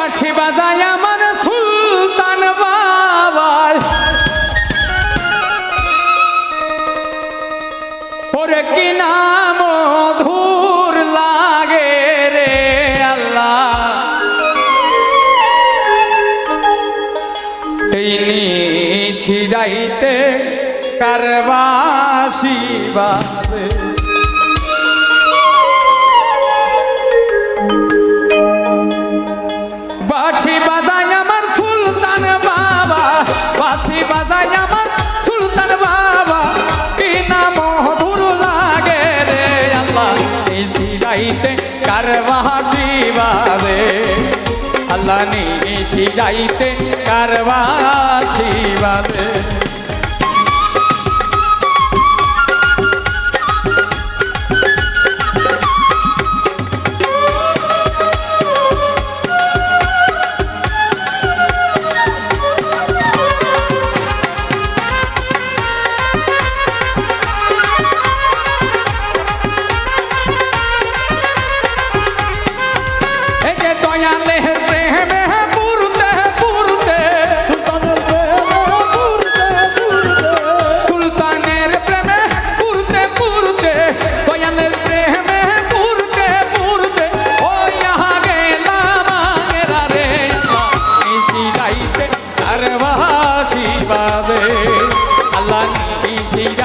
বাসে বাজায় আমার সুলতান বাবার। ওরে কি নাম ধুর লাগে রে আল্লাহ। এই নিশিরাইতে কারবাসিবা শিবারে আল্লাহ নিয়েছি যাইতে কারবা শিবারে।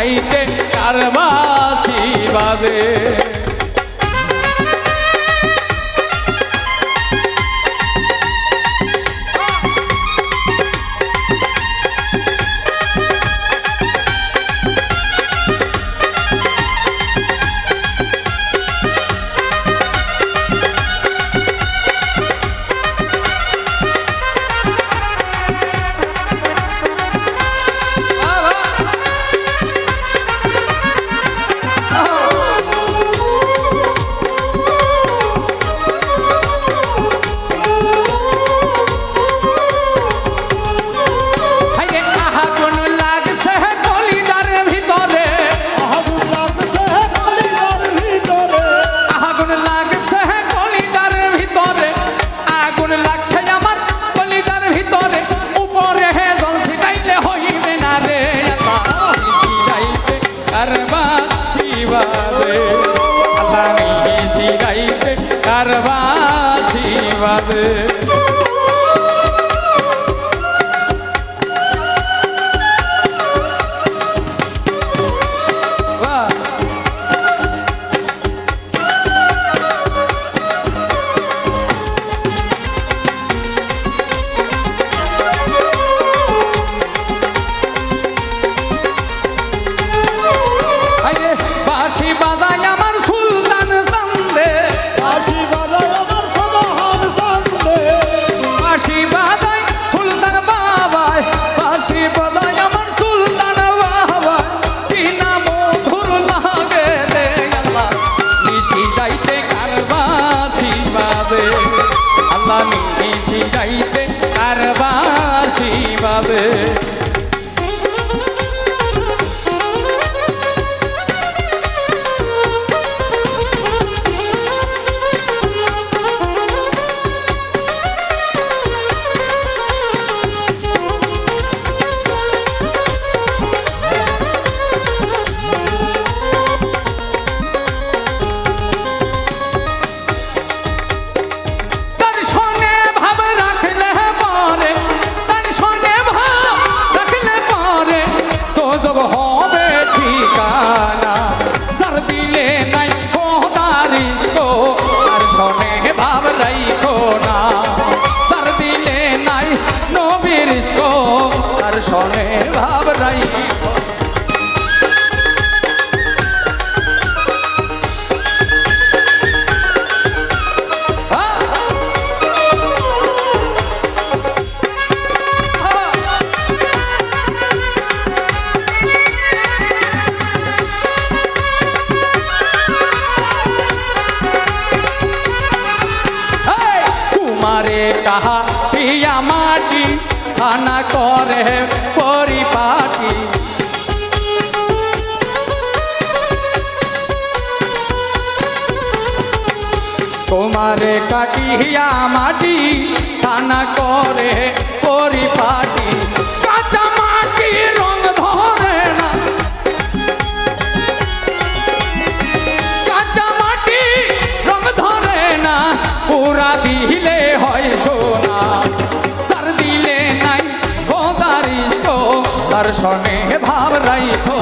গাইতে কার বাজে? তোমারে কাটিয়া মাটি থানা করে পরিপাটি। কাঁচা মাটি রং ধরে না। কাঁচা মাটি রং ধরে না। পুরা দিলে হয় সোনা। তার দিলে নাই খোদারিস্ত দর্শনে ভাব রাইখো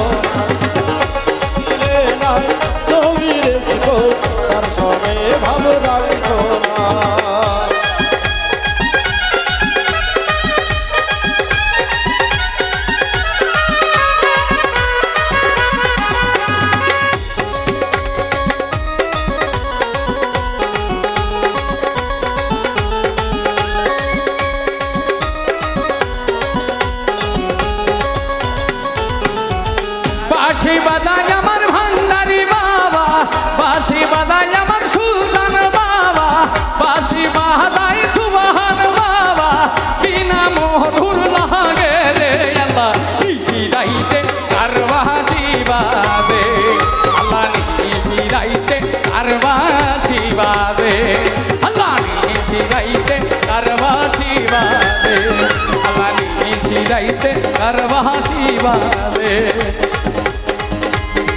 ತೆ ಕರ್ವಾಸಿವಾದೆ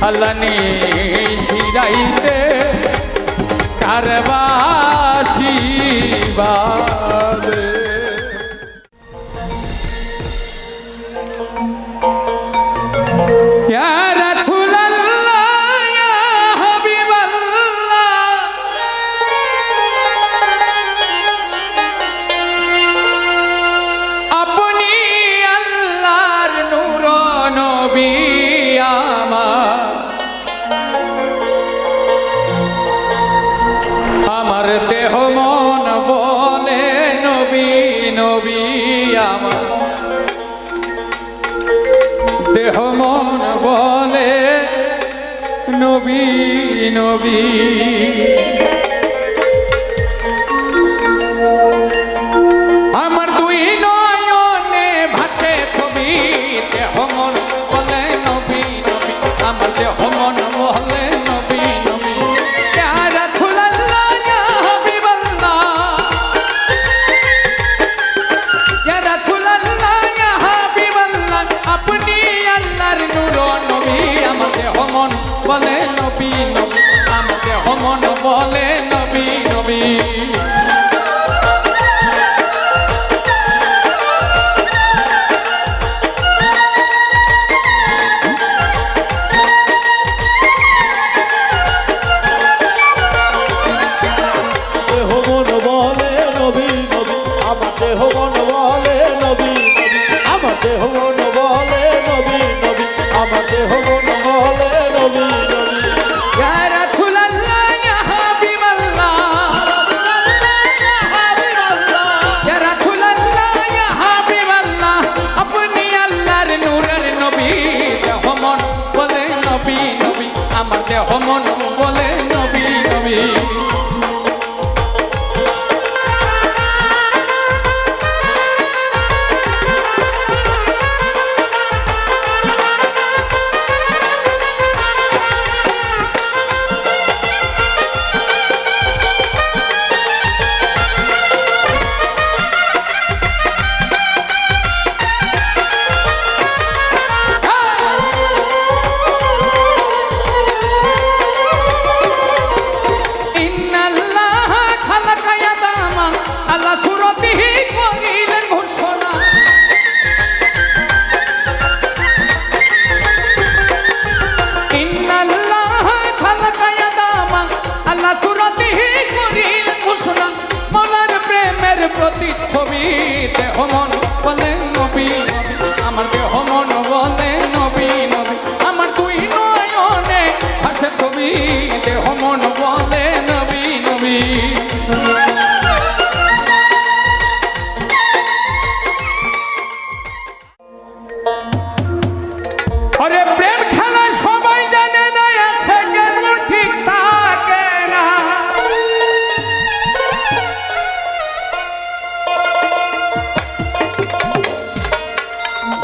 ಅಲ್ಲನಿ ಶಿರೈತೆ ಕರ್ವಾಸಿ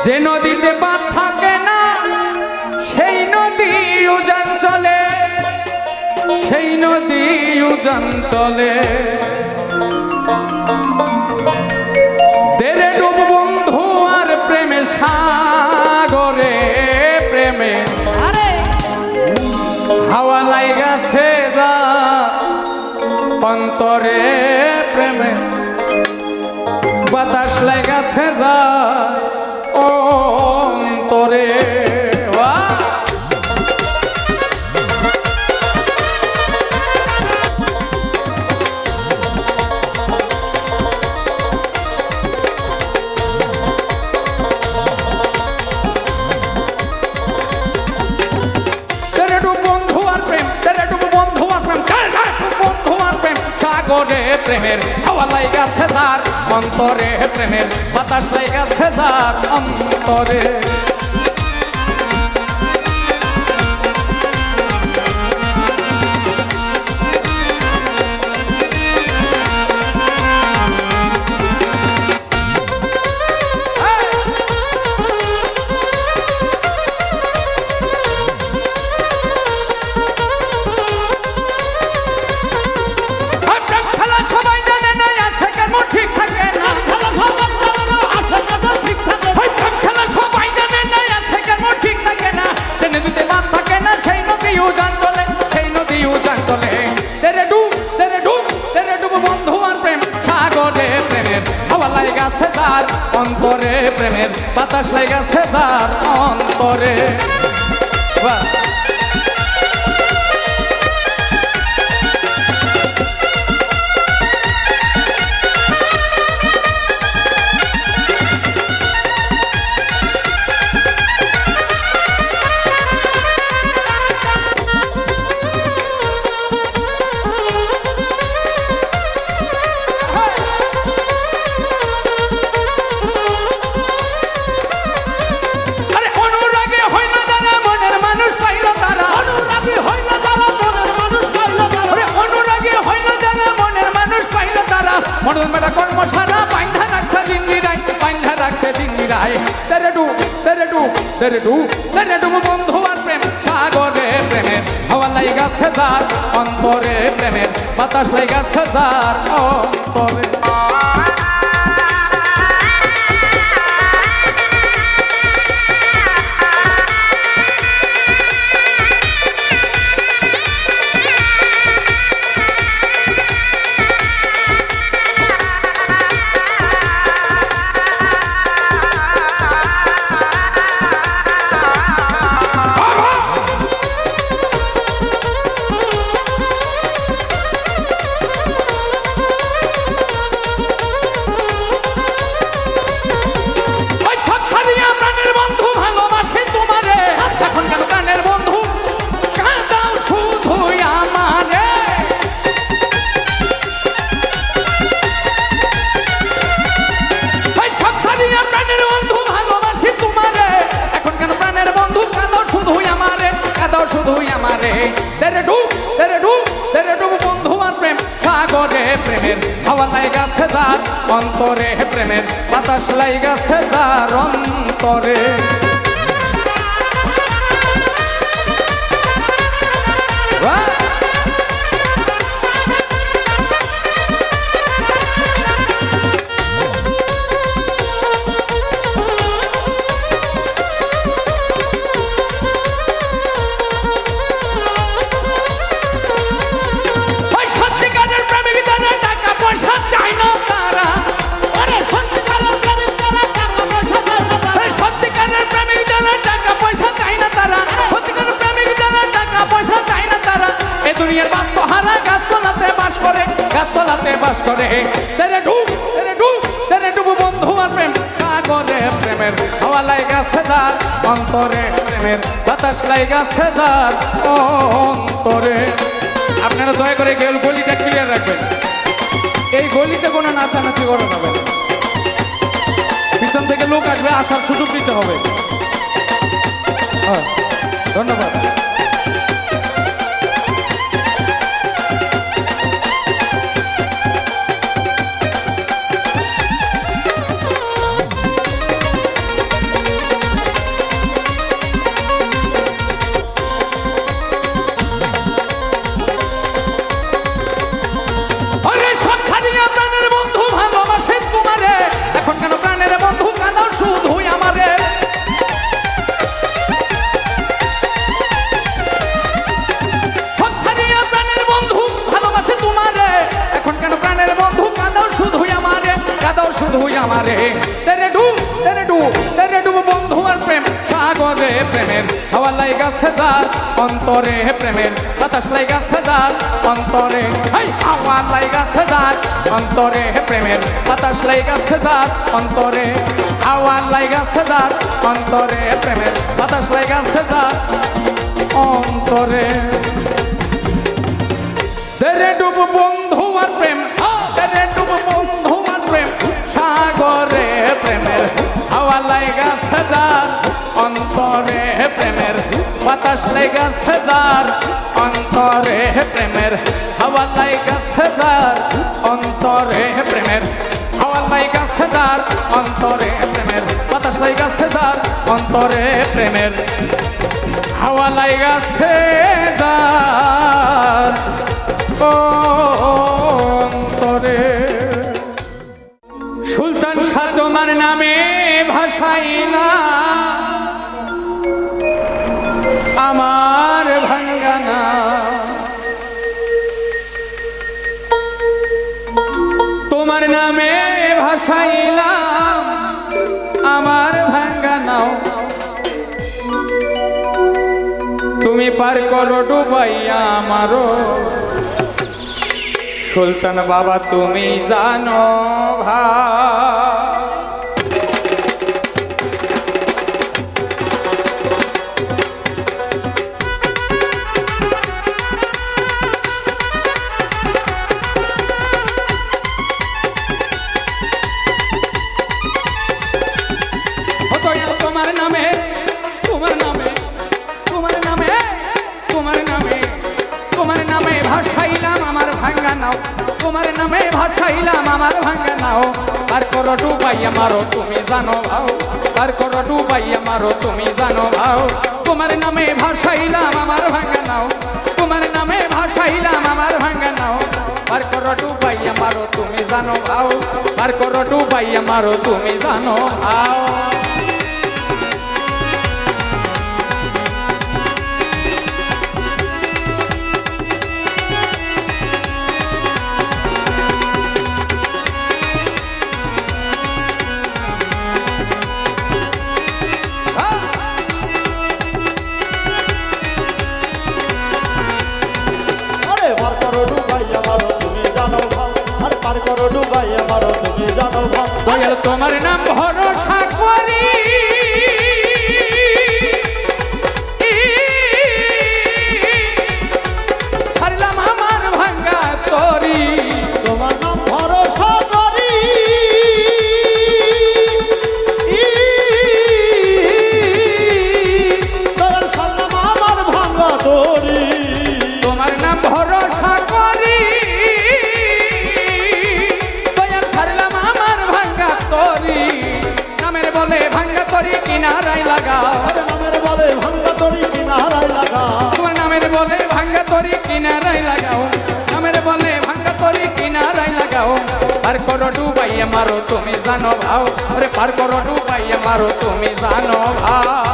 যে নদীতে বাদ থাকে না সেই নদী উজান চলে। সেই নদী উজান চলে। বন্ধু আর প্রেমে সাগরে প্রেমে। হাওয়া অন্তরে প্রেমে। বাতাস লেগেছে যা করে প্রেমের হাওয়া লাইগাছে তার অন্তরে প্রেমের বাতাস লাইগাছে তার অন্তরে। ভাসায় গেছে তার অন্তরে। তেরে ডু বন্ধু আর প্রেম, সাগরে প্রেমের, হাওয়া লাই গাছে তার অন্তরে প্রেমের, বাতাস লাই গাছে তার অন্তরে। ধন্যবাদ। অন্তরে প্রেমের বাতাস লাইগাছে যার, অন্তরে, হাই, হাওয়া লাইগাছে যার, অন্তরে প্রেমের বাতাস লাইগাছে যার, অন্তরে, হাওয়া লাইগাছে যার, অন্তরে প্রেমের বাতাস লাইগাছে যার, অন্তরে। তেরে ডুব বন্ধু আর প্রেম তেরে ডুব বন্ধু আর প্রেম, সাগরে প্রেমের হাওয়া লাইগা সেজার অন্তরে প্রেমের বাতাস লাইগা সেজার অন্তরে প্রেমের হাওয়া লাইগা সেজার অন্তরে প্রেমের হাওয়া লাইগা সেজার অন্তরে প্রেমের বাতাস লাইগা সেজার অন্তরে প্রেমের হাওয়া লাইগা সেজার অন্তরে। সুলতান তোমার নামে ভাসাইলা আমার ভাসাইলাম আমার ভাঙ্গানাও তুমি পার করো ডুবাইয়া আমারও। সুলতান বাবা তুমি জানো ভাই। নাও। তোমার নামে ভাসাইলাম, আমার ভাঙ্গা নাও। আর করো ডুবাইয়া মারো তুমি জানো ভাও। আর করো ডুবাইয়া মারো তুমি জানো ভাও। তোমার নামে ভাসাইলাম, আমার ভাঙ্গা নাও। তোমার নামে ভাসাইলাম, আমার ভাঙ্গা নাও। আর করো ডুবাইয়া মারো তুমি জানো ভাও। আর করো ডুবাইয়া মারো তুমি জানো ভাও। নাম ভরসা তুমি জানো ভাও আরে পার করো ডুবাইয়ে মারো তুমি জানো ভাও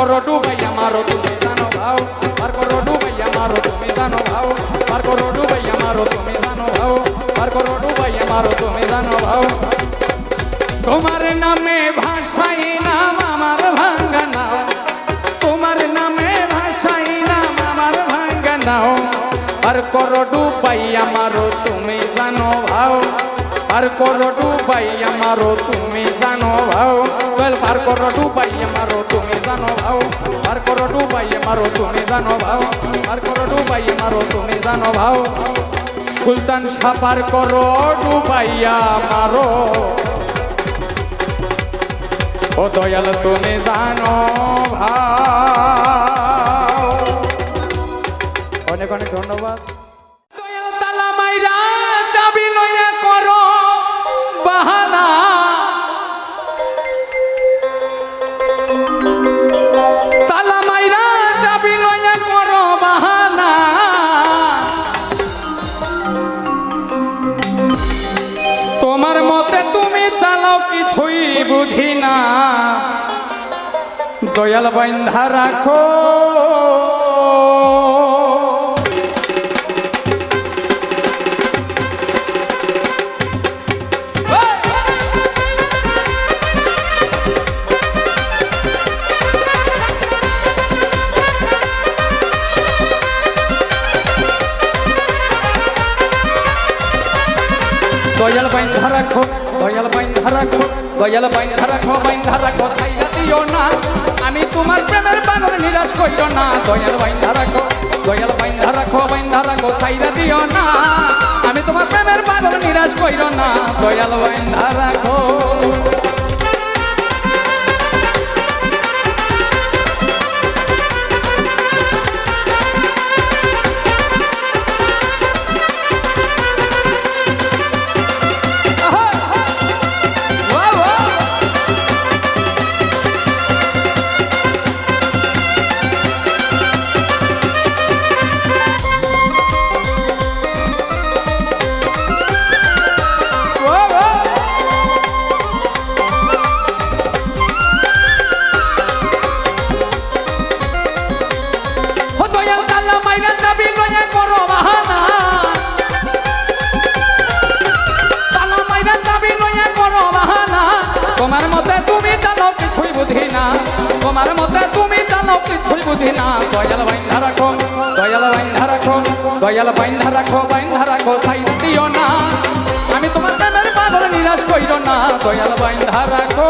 পার করো ডুবাই আমারও তুমি জানো ভাও পার করো ডুবাই আমারও তুমি জানো ভাও পার করো ডুবাই আমারও তুমি জানো ভাও পার করো ডুবাই আমারও তুমি জানো ভাও তোমার নামে ভাষাই নাম আমার ভাঙ্গা নাও তোমার নামে ভাষাই নাম আমার ভাঙ্গা নাও আর করো ডুবাই আমারও তুমি জানো ভাও আর করো ডুবাই আমারও তুমি জানো ভাও। বল পার করো ডুবাই আমারও তুমি জানো ভাও। পার করো ডুবাই আমারও তুমি জানো ভাও। পার করো ডুবাই আমারও তুমি জানো ভাও। সুলতান সাপার করো ডুবাইয়া মারো ও দয়াল, তুমি জানো ভাও। অনেক অনেক ধন্যবাদ। বুঝি না। দয়াল বাইন্ধা রাখো। দয়াল বাইন্ধা রাখো। দয়াল বাইন্ধা রাখো বাইন্ধা রাখো ছাইরা দিও না। আমি তোমার প্রেমের বানর, নিরাশ করিও না। দয়াল বাইন্ধা রাখো দয়াল বাইন্ধা রাখো বাইন্ধা রাখো ছাইরা দিও না। আমি তোমার প্রেমের বানর, নিরাশ করিও না। দয়াল বাইন্ধা রাখো বাইন্ধা রাখো, দয়াল বাইন্ধা রাখো বাইন্ধা রাখো, সাইড দিও না। আমি তোমার প্রেমের পাগল নিরাশ কইরো না, দয়াল বাইন্ধা রাখো।